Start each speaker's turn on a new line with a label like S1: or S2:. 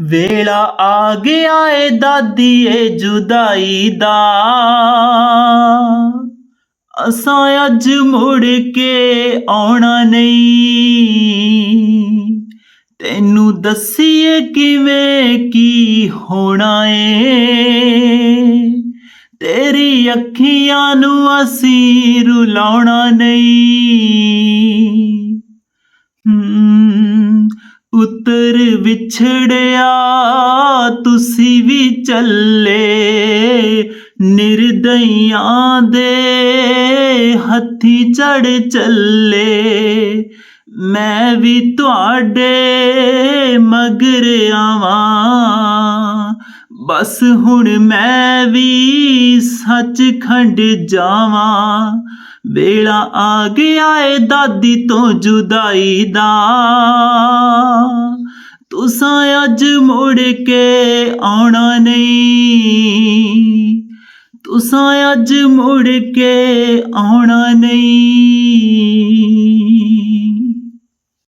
S1: ਵੇਲਾ ਆ ਗਿਆ ਏ ਦਾਦੀ ਜੁਦਾਈ ਦਾ। ਅਸਾਂ ਅੱਜ ਮੁੜ ਕੇ ਆਉਣਾ ਨਹੀਂ। ਤੈਨੂੰ ਦੱਸੀਏ ਕਿਵੇਂ ਕੀ ਹੋਣਾ ਏ। ਤੇਰੀ ਅੱਖੀਆਂ ਨੂੰ ਅਸੀਂ ਰੁਲਾਉਣਾ ਨਹੀਂ। ਹਮ, ਪੁੱਤਰ ਵਿਛੜਿਆ, ਤੁਸੀਂ ਵੀ ਚੱਲੇ। ਨਿਰਦਈਆਂ ਦੇ ਹੱਥੀ ਚੜ ਚੱਲੇ। ਮੈਂ ਵੀ ਤੁਹਾਡੇ ਮਗਰ ਆਵਾਂ। ਬਸ ਹੁਣ ਮੈਂ ਵੀ ਸੱਚਖੰਡ ਜਾਵਾਂ। ਵੇਲਾ ਆ ਗਿਆ ਏ ਦਾਦੀ ਤੋਂ ਜੁਦਾਈ ਦਾ। ਅੱਜ ਮੁੜ ਕੇ ਆਉਣਾ ਨਹੀਂ। ਤੁਸਾਂ ਅੱਜ ਮੁੜ ਕੇ ਆਉਣਾ ਨਹੀਂ।